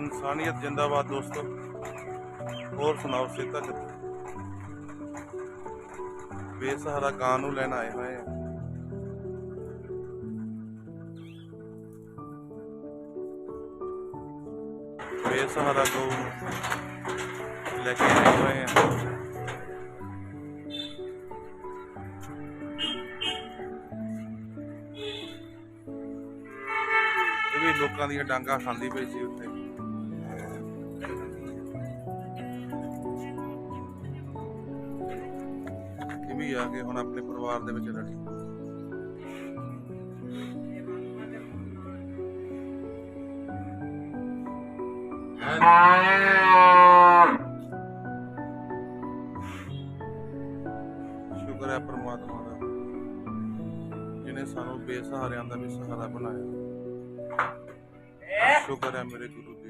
ਇਨਸਾਨੀਅਤ ਜਿੰਦਾਬਾਦ ਦੋਸਤੋ। ਹੋਰ ਸੁਣਾਓ ਸਿੱਧਾ ਕਿੱਥੇ ਬੇਸਹਾਰਾ ਗਾਂ ਨੂੰ ਲੈਣ ਆਏ ਹੋਏ ਆ। ਬੇਸਹਾਰਾ ਗਊ ਨੂੰ ਲੈ ਕੇ ਆਏ ਹੋਏ ਆ। ਇਹ ਵੀ ਲੋਕਾਂ ਦੀਆਂ ਡਾਂਗਾ ਖਾਂਦੀ ਪਈ ਸੀ ਉੱਥੇ। ਵੀ ਆ ਕੇ ਹੁਣ ਆਪਣੇ ਪਰਿਵਾਰ ਦੇ ਵਿੱਚ ਰੜੀ। ਸ਼ੁਕਰ ਹੈ ਪ੍ਰਮਾਤਮਾ ਦਾ ਜਿਨੇ ਸਾਨੂੰ ਬੇਸਹਾਰਿਆਂ ਦਾ ਵੀ ਸਹਾਰਾ ਬਣਾਇਆ। ਸ਼ੁਕਰ ਹੈ ਮੇਰੇ ਗੁਰੂ ਦੇਵ